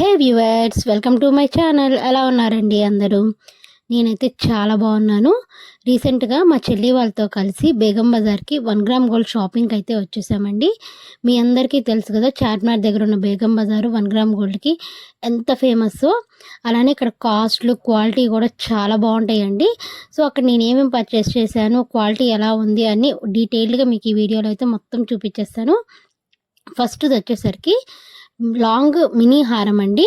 Hey viewers welcome to my channel. ఎలా ఉన్నారండి అందరూ? నేనైతే చాలా బాగున్నాను. రీసెంట్గా మా చెల్లి వాళ్ళతో కలిసి బేగం బజార్కి వన్ గ్రామ్ గోల్డ్ షాపింగ్కి అయితే వచ్చేసామండి. మీ అందరికీ తెలుసు కదా చార్మినార్ దగ్గర ఉన్న బేగం బజారు వన్ గ్రామ్ గోల్డ్కి ఎంత ఫేమస్ అలానే ఇక్కడ కాస్ట్లు క్వాలిటీ కూడా చాలా బాగుంటాయండి. సో అక్కడ నేను ఏమేమి పర్చేస్ చేశాను క్వాలిటీ ఎలా ఉంది అని డీటెయిల్డ్గా మీకు ఈ వీడియోలో అయితే మొత్తం చూపించేస్తాను. ఫస్ట్ది వచ్చేసరికి లాంగ్ మినీ హారం అండి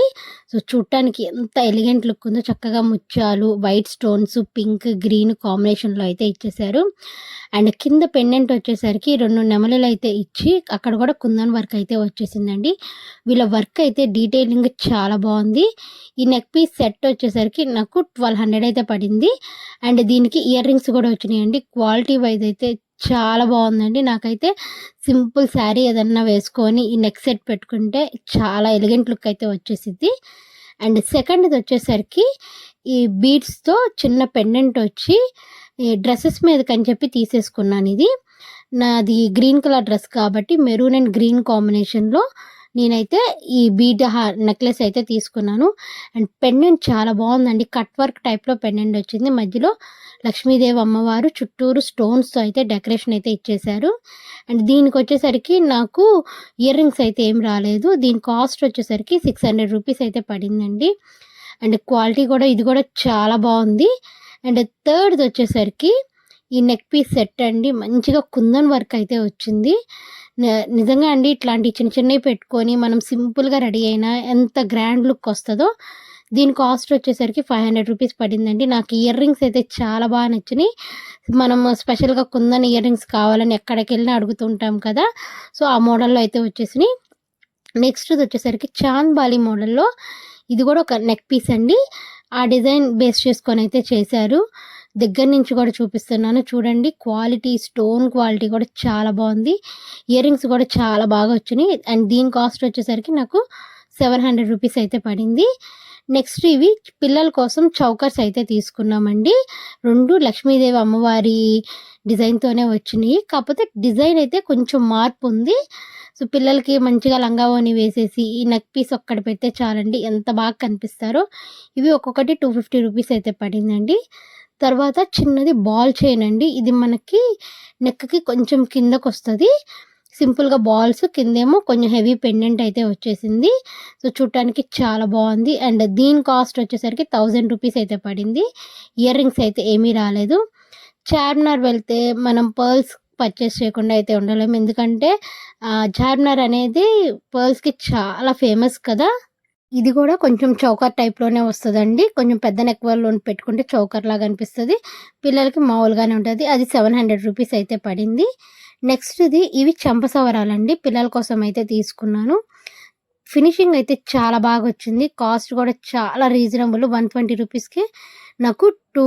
సో చూడటానికి ఎంత ఎలిగెంట్ లుక్ ఉందో చక్కగా ముత్యాలు వైట్ స్టోన్స్ పింక్ గ్రీన్ కాంబినేషన్లో అయితే ఇచ్చేసారు. అండ్ కింద పెండెంట్ వచ్చేసరికి రెండు నెమలలు అయితే ఇచ్చి అక్కడ కూడా కుందన్ వర్క్ అయితే వచ్చేసిందండి. వీళ్ళ వర్క్ అయితే డీటెయిలింగ్ చాలా బాగుంది. ఈ నెక్ పీస్ సెట్ వచ్చేసరికి నాకు ట్వెల్వ్ హండ్రెడ్ అయితే పడింది. అండ్ దీనికి ఇయర్ రింగ్స్ కూడా వచ్చినాయండి. క్వాలిటీ వైజ్ అయితే చాలా బాగుందండి. నాకైతే సింపుల్ శారీ ఏదన్నా వేసుకొని ఈ నెక్ సెట్ పెట్టుకుంటే చాలా ఎలిగెంట్ లుక్ అయితే వచ్చేసిద్ది. అండ్ సెకండ్ది వచ్చేసరికి ఈ బీడ్స్తో చిన్న పెండెంట్ వచ్చి ఈ డ్రెస్సెస్ మీదకి అని చెప్పి తీసేసుకున్నాను ఇది. నాది గ్రీన్ కలర్ డ్రెస్ కాబట్టి మెరూన్ అండ్ గ్రీన్ కాంబినేషన్లో నేనైతే ఈ బీడ్ నెక్లెస్ అయితే తీసుకున్నాను. అండ్ పెండెంట్ చాలా బాగుందండి. కట్ వర్క్ టైప్లో పెండెంట్ వచ్చింది. మధ్యలో లక్ష్మీదేవి అమ్మవారు చుట్టూరు స్టోన్స్తో అయితే డెకరేషన్ అయితే ఇచ్చేశారు. అండ్ దీనికి వచ్చేసరికి నాకు ఇయర్ రింగ్స్ అయితే ఏం రాలేదు. దీని కాస్ట్ వచ్చేసరికి సిక్స్ హండ్రెడ్ రూపీస్ అయితే పడిందండి. అండ్ క్వాలిటీ కూడా ఇది కూడా చాలా బాగుంది. అండ్ థర్డ్ వచ్చేసరికి ఈ నెక్ పీస్ సెట్ అండి. మంచిగా కుందన్ వర్క్ అయితే వచ్చింది. నిజంగా అండి ఇట్లాంటి చిన్న చిన్నవి పెట్టుకొని మనం సింపుల్గా రెడీ అయినా ఎంత గ్రాండ్ లుక్ వస్తుందో దీని కాస్ట్ వచ్చేసరికి ఫైవ్ హండ్రెడ్ రూపీస్ పడిందండి. నాకు ఇయర్ రింగ్స్ అయితే చాలా బాగా నచ్చినాయి. మనం స్పెషల్గా కుందని ఇయర్ రింగ్స్ కావాలని ఎక్కడికి వెళ్ళినా అడుగుతుంటాం కదా. సో ఆ మోడల్లో అయితే వచ్చేసినాయి. నెక్స్ట్ వచ్చేసరికి చాంద్ బాలి మోడల్లో ఇది కూడా ఒక నెక్ పీస్ అండి. ఆ డిజైన్ బేస్ చేసుకొని అయితే చేశారు. దగ్గర నుంచి కూడా చూపిస్తున్నాను. చూడండి క్వాలిటీ స్టోన్ క్వాలిటీ కూడా చాలా బాగుంది. ఇయర్ రింగ్స్ కూడా చాలా బాగా వచ్చినాయి. అండ్ దీని కాస్ట్ వచ్చేసరికి నాకు సెవెన్ హండ్రెడ్ రూపీస్ అయితే పడింది. నెక్స్ట్ ఇవి పిల్లల కోసం చౌకర్స్ అయితే తీసుకున్నామండి. రెండు లక్ష్మీదేవి అమ్మవారి డిజైన్తోనే వచ్చినాయి. కాకపోతే డిజైన్ అయితే కొంచెం మార్పు ఉంది సో పిల్లలకి మంచిగా లంగావోని వేసేసి ఈ నెక్ పీస్ ఒక్కటి పెడితే చాలండి. ఎంత బాగా కనిపిస్తారో. ఇవి ఒక్కొక్కటి టూ ఫిఫ్టీ రూపీస్ అయితే పడిందండి. తర్వాత చిన్నది బాల్ చైన్ అండి. ఇది మనకి నెక్కి కొంచెం కిందకు వస్తుంది సింపుల్గా బాల్స్ కిందేమో కొంచెం హెవీ పెండెంట్ అయితే వచ్చేసింది. సో చూడటానికి చాలా బాగుంది. అండ్ దీని కాస్ట్ వచ్చేసరికి థౌజండ్ రూపీస్ అయితే పడింది. ఇయర్ రింగ్స్ అయితే ఏమీ రాలేదు. చార్మినార్ వెళ్తే మనం పర్ల్స్ పర్చేస్ చేయకుండా అయితే ఉండలేము. ఎందుకంటే ఆ, చార్మినార్ అనేది పర్ల్స్కి చాలా ఫేమస్ కదా. ఇది కూడా కొంచెం చౌకర్ టైప్లోనే వస్తుందండి. కొంచెం పెద్ద నెక్ పెట్టుకుంటే చౌకర్ లాగా అనిపిస్తుంది. పిల్లలకి మామూలుగానే ఉంటుంది. అది సెవెన్ హండ్రెడ్ రూపీస్ అయితే పడింది. నెక్స్ట్ ఇది ఇవి చంపసవరాలండి పిల్లల కోసం అయితే తీసుకున్నాను. ఫినిషింగ్ అయితే చాలా బాగా వచ్చింది. కాస్ట్ కూడా చాలా రీజనబుల్ వన్ ట్వంటీ రూపీస్కి నాకు టూ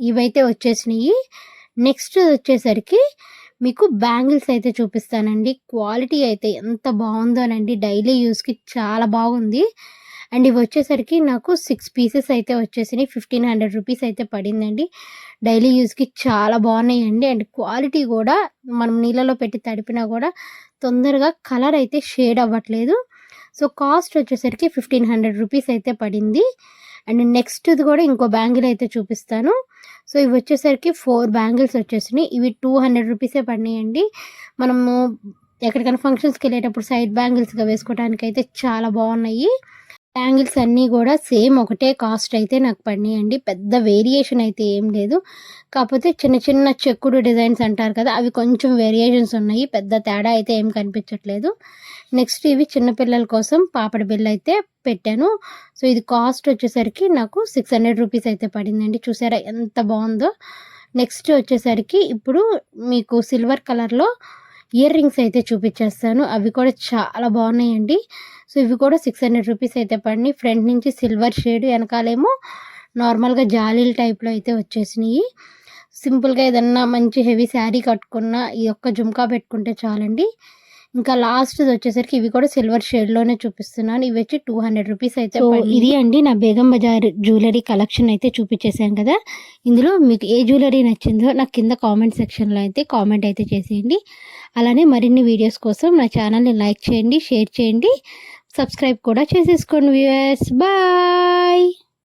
ఇవైతే వచ్చేసినాయి. నెక్స్ట్ వచ్చేసరికి మీకు బ్యాంగిల్స్ అయితే చూపిస్తానండి. క్వాలిటీ అయితే ఎంత బాగుందోనండి డైలీ యూస్కి చాలా బాగుంది. అండ్ ఇవి వచ్చేసరికి నాకు సిక్స్ పీసెస్ అయితే వచ్చేసినాయి. ఫిఫ్టీన్ హండ్రెడ్ రూపీస్ అయితే పడిందండి. డైలీ యూస్కి చాలా బాగున్నాయండి. అండ్ క్వాలిటీ కూడా మనం నీళ్ళలో పెట్టి తడిపినా కూడా తొందరగా కలర్ అయితే షేడ్ అవ్వట్లేదు. సో కాస్ట్ వచ్చేసరికి ఫిఫ్టీన్ హండ్రెడ్ రూపీస్ అయితే పడింది. అండ్ నెక్స్ట్ ఇది కూడా ఇంకో బ్యాంగిల్ అయితే చూపిస్తాను. సో ఇవి వచ్చేసరికి ఫోర్ బ్యాంగిల్స్ వచ్చేసినాయి. ఇవి టూ హండ్రెడ్ రూపీసే పడినాయండి. మనము ఎక్కడికైనా ఫంక్షన్స్కి వెళ్ళేటప్పుడు సైడ్ బ్యాంగిల్స్గా వేసుకోవడానికి అయితే చాలా బాగున్నాయి. బ్యాంగిల్స్ అన్నీ కూడా సేమ్ ఒకటే కాస్ట్ అయితే నాకు పడినాయండి. పెద్ద వేరియేషన్ అయితే ఏం లేదు. కాకపోతే చిన్న చిన్న చెక్కుడు డిజైన్స్ అంటారు కదా అవి కొంచెం వేరియేషన్స్ ఉన్నాయి. పెద్ద తేడా అయితే ఏం కనిపించట్లేదు. నెక్స్ట్ ఇవి చిన్నపిల్లల కోసం పాపడి బిల్ అయితే పెట్టాను. సో ఇది కాస్ట్ వచ్చేసరికి నాకు సిక్స్ హండ్రెడ్ రూపీస్ అయితే పడిందండి. చూసారా ఎంత బాగుందో. నెక్స్ట్ వచ్చేసరికి ఇప్పుడు మీకు సిల్వర్ కలర్లో ఇయర్ రింగ్స్ అయితే చూపించేస్తాను. అవి కూడా చాలా బాగున్నాయండి. సో ఇవి కూడా సిక్స్ హండ్రెడ్ రూపీస్ అయితే పడినాయి. ఫ్రంట్ నుంచి సిల్వర్ షేడ్ వెనకాలేమో నార్మల్గా జాలీల టైప్లో అయితే వచ్చేసినాయి. సింపుల్గా ఏదన్నా మంచి హెవీ శారీ కట్టుకున్న ఈ ఒక్క జుమ్కా పెట్టుకుంటే చాలండి. ఇంకా లాస్ట్ వచ్చేసరికి ఇవి కూడా సిల్వర్ షేడ్లోనే చూపిస్తున్నాను. ఇవి వచ్చి టూ హండ్రెడ్ రూపీస్ అయితే. ఇది అండి నా బేగం బజార్ జ్యువెలరీ కలెక్షన్ అయితే చూపించేసాం కదా. ఇందులో మీకు ఏ జ్యువెలరీ నచ్చిందో నాకు కింద కామెంట్ సెక్షన్లో అయితే కామెంట్ అయితే చేసేయండి. అలానే మరిన్ని వీడియోస్ కోసం నా ఛానల్ని లైక్ చేయండి షేర్ చేయండి. సబ్స్క్రైబ్ కూడా చేసేసుకోండి వ్యూయర్స్ బాయ్